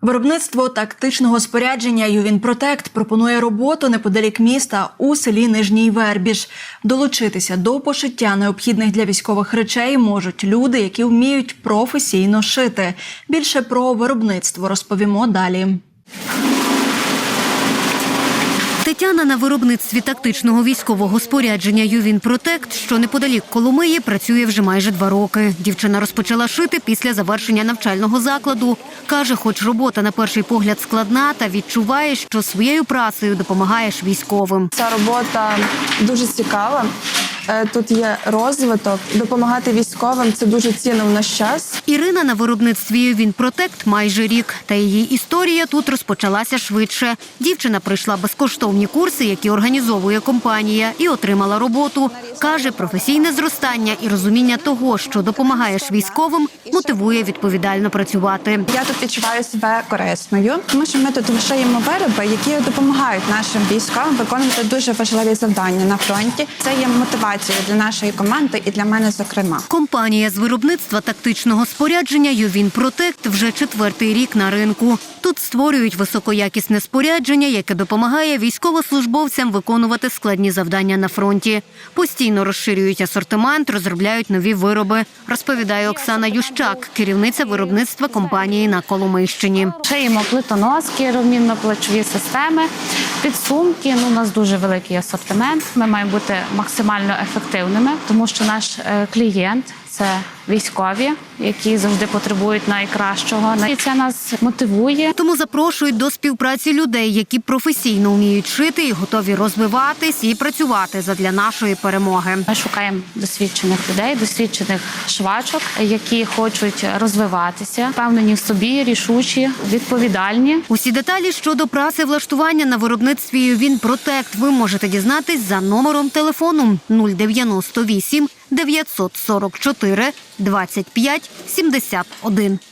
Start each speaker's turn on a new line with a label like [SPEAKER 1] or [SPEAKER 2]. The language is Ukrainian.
[SPEAKER 1] Виробництво тактичного спорядження Ювінпротект пропонує роботу неподалік міста у селі Нижній Вербіж. Долучитися до пошиття необхідних для військових речей можуть люди, які вміють професійно шити. Більше про виробництво розповімо далі.
[SPEAKER 2] Тетяна на виробництві тактичного військового спорядження Ювінпротект, що неподалік Коломиї, працює вже майже два роки. Дівчина розпочала шити після завершення навчального закладу. Каже, хоч робота на перший погляд складна, та відчуває, що своєю працею допомагаєш військовим.
[SPEAKER 3] Ця робота дуже цікава. Е, Тут є розвиток. Допомагати військовим це дуже цінно в наш час.
[SPEAKER 2] Ірина на виробництві Ювінпротект майже рік, та її історія тут розпочалася швидше. Дівчина пройшла безкоштовні курси, які організовує компанія, і отримала роботу. Каже, професійне зростання і розуміння того, що допомагаєш військовим, мотивує відповідально працювати.
[SPEAKER 4] Я тут відчуваю себе корисною, тому що ми тут шиємо вироби, які допомагають нашим військовим виконувати дуже важливі завдання на фронті. Це є мотивацією для нашої команди і для мене, зокрема.
[SPEAKER 2] Компанія з виробництва тактичного спорядження Ювінпротект вже четвертий рік на ринку. Тут створюють високоякісне спорядження, яке допомагає військовослужбовцям виконувати складні завдання на фронті. Постійно розширюють асортимент, розробляють нові вироби, розповідає Оксана Ющак, керівниця виробництва компанії на Коломийщині.
[SPEAKER 5] Шиємо плитоноски, ромінно-плечові системи, підсумки. Ну, у нас дуже великий асортимент. Ми маємо бути максимально ефективними, тому що наш е, клієнт це військові, які завжди потребують найкращого. І це нас мотивує.
[SPEAKER 2] Тому запрошують до співпраці людей, які професійно вміють шити і готові розвиватись і працювати задля нашої перемоги.
[SPEAKER 5] Ми шукаємо досвідчених людей, досвідчених швачок, які хочуть розвиватися, впевнені в собі, рішучі, відповідальні.
[SPEAKER 2] Усі деталі щодо праці влаштування на виробництві Вінпротект ви можете дізнатись за номером телефону 098 944 25 71.